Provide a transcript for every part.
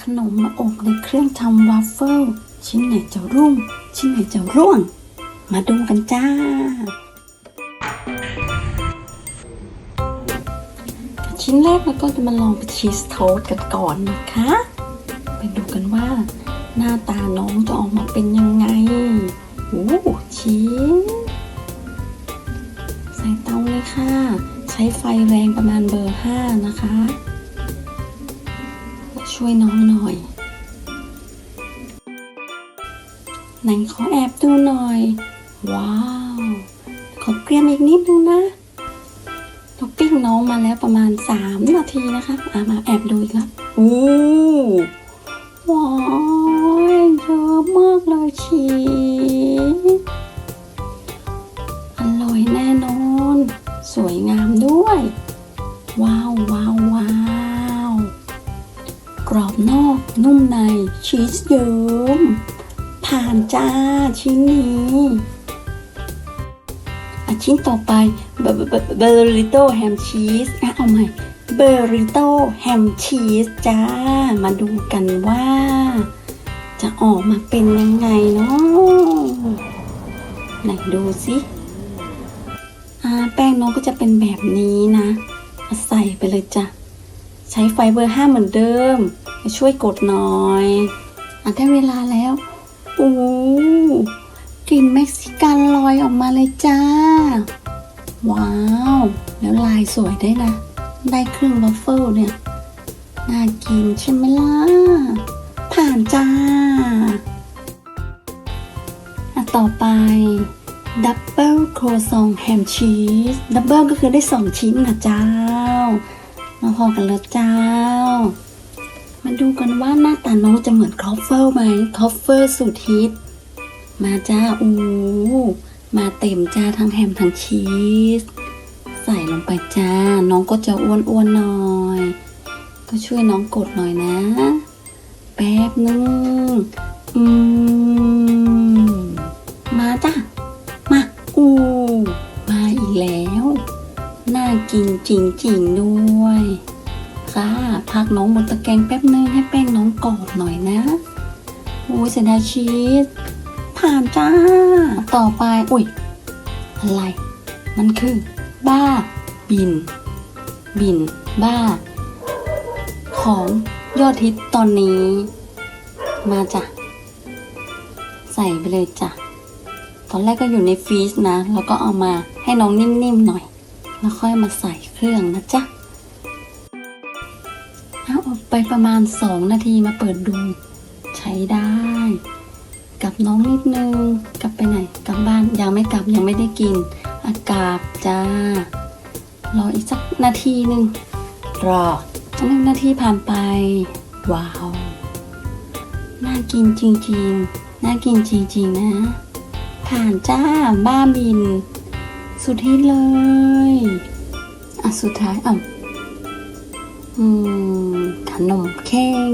ขนมมาอบในเครื่องทำวัฟเฟิลชิ้นไหนจะรุ่ง ชิ้นไหนจะร่วง มาดูกันจ้า ชิ้นแรกเราก็จะมาลองเป็นชีสโทสกันก่อนนะคะ ไปดูกันว่า หน้าตาน้องจะออกมาเป็นยังไงโอ้ชีสใส่เตาเลยค่ะ ใช้ไฟแรงประมาณเบอร์ 5 นะคะ ช่วยน้องหน่อยไหนขอแอบดูหน่อย ว้าว ขอเกรียมอีกนิดนึงนะเราปิ้งน้องมาแล้วประมาณ 3 นาทีนะคะอะมาแอบดูอีกแล้วอู้ว้าวเยอะมากเลยชีอร่อยแน่นอน นุ่มในชีสเยิ้มผ่านจ้าชิ้นนี้อะชิ้นต่อไปเบเบอริโต้แฮมชีสอะเอาใหม่เบอร์ริโต้แฮมชีสจ้า มาดูกันว่า จะออกมาเป็นยังไงเนาะไหนดูสิอ่าแป้งน้องก็จะเป็นแบบนี้นะ ใส่ไปเลยจ้ะ ใช้ไฟเบอร์ห้าเหมือนเดิม ช่วยกดหน่อยอะได้เวลาแล้วโอ้กลิ่นเม็กซิกันลอยออกมาเลยจ้า ว้าว แล้วลายสวยได้นะ ได้เครื่องวัฟเฟิลเนี่ย น่ากินใช่ไหมล่ะ ผ่านจ้าอะต่อไปดับเบิลโครซองแฮมชีสดับเบิลก็คือได้สองชิ้นนะจ้า มาพอกันแล้วเจ้า มาดูกันว่าหน้าตาน้องจะเหมือนคอฟเฟิลไหมคอฟเฟิลสูตรฮิตมาจ้าอู้มาเต็มจ้าทั้งแฮมทั้งชีส ใส่ลงไปจ้า น้องก็จะอ้วนๆหน่อย ก็ช่วยน้องกดหน่อยนะ แป๊บนึงอืม มาจ้ามาอู้มาอีกแล้ว น่ากินจริงๆด้วย ค่ะ พักน้องบนตะแกรงแป๊บนึงให้แป้งน้องกรอบหน่อยนะโอ้ยเสียดายชีสผ่านจ้า ต่อไป อุ้ย อะไร มันคือ บ้า บิน บิน บ้า ของยอดฮิตตอนนี้ มาจ้ะ ใส่ไปเลยจ้ะ ตอนแรกก็อยู่ในฟรีซนะ แล้วก็เอามาให้น้องนิ่มๆหน่อย แล้วค่อยมาใส่เครื่องนะจ๊ะเอาออกไปประมาณ 2 นาทีมาเปิดดู ใช้ได้ กลับน้องนิดนึง กลับไปไหน กลับบ้าน ยังไม่กลับยังไม่ได้กิน อากาศจ้า รออีกสักนาทีหนึ่งรอหนึ่งนาทีผ่านไป ว้าว น่ากินจริงๆ น่ากินจริงๆนะ ผ่านจ้า บ้าบิน สุดที่เลย อะ สุดท้ายอะอืมขนมเค้ง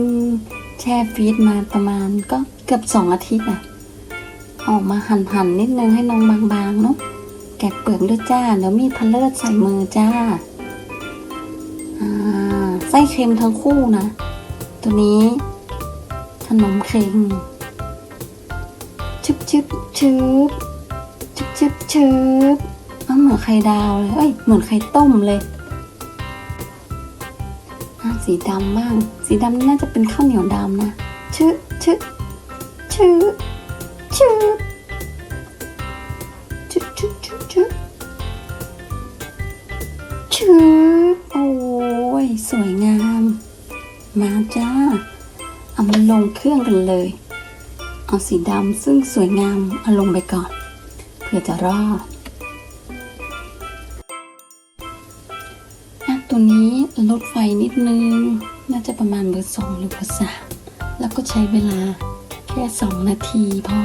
แช่ฟรีซมาประมาณก็เกือบสองอาทิตย์อะ ออกมาหั่นๆนนิดนึงให้น้องบางๆเนาะแกะเปลือกด้วยจ้าแล้วมีพันเลิศใส่มือจ้าอ่าไส้เค็มทั้งคู่นะ ตัวนี้ขนมเค้งชึบชึบชึบชึบชึบชึบ อ้าวเหมือนไข่ดาวเลย เอ้ย เหมือนไข่ต้มเลยอะสีดำบ้าง สีดำนี่น่าจะเป็นข้าวเหนียวดำนะ ชึบชึบชึบชึบชึบชึบชึบชึบชึบโอ้ย สวยงาม มาจ้า เอามาลงเครื่องกันเลย เอาสีดำซึ่งสวยงาม เอาลงไปก่อน เพื่อจะรอด ตัวนี้ลดไฟนิดนึง น่าจะประมาณเบอร์สองหรือเบอร์สามแล้วก็ใช้เวลาแค่สองนาทีพอ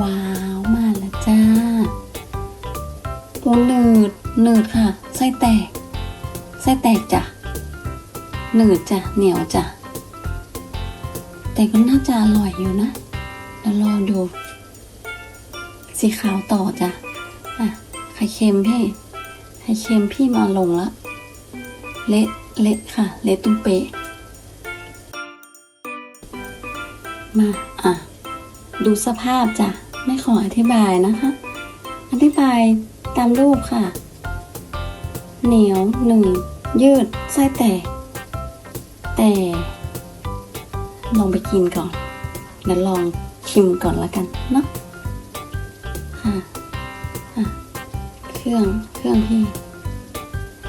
ว้าวมาแล้วจ้าโอ้หนืดหนืดค่ะ ไส้แตก ไส้แตกจ้ะหนืดจ้ะเหนียวจ้ะแต่ก็น่าจะอร่อยอยู่นะเดี๋ยวรอดู สีขาวต่อจ้ะอะไข่เค็มพี่ไข่เค็มพี่มาลงละ เละเละค่ะ เละตุ้มเปะมา อะ ดูสภาพจ้ะ ไม่ขออธิบายนะคะ อธิบายตามรูปค่ะ เหนียวหนึ่ง ยืด ไส้แตก แต่ ลองไปกินก่อน เดี๋ยวลองชิมก่อนละกันเนาะค่ะอะเครื่อง เครื่องพี่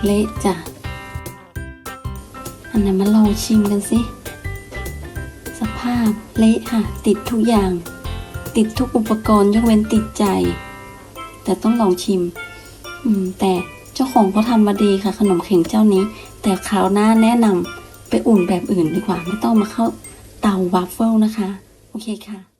เละจ้ะ อันไหนมาลองชิมกันสิ สภาพเละค่ะ ติดทุกอย่าง ติดทุกอุปกรณ์ยกเว้นติดใจ แต่ต้องลองชิม อืม แต่เจ้าของเขาทำมาดีค่ะ ขนมเข่งเจ้านี้ แต่คราวหน้าแนะนำไปอุ่นแบบอื่นดีกว่า ไม่ต้องมาเข้าเตาวาฟเฟิลนะคะ โอเคค่ะ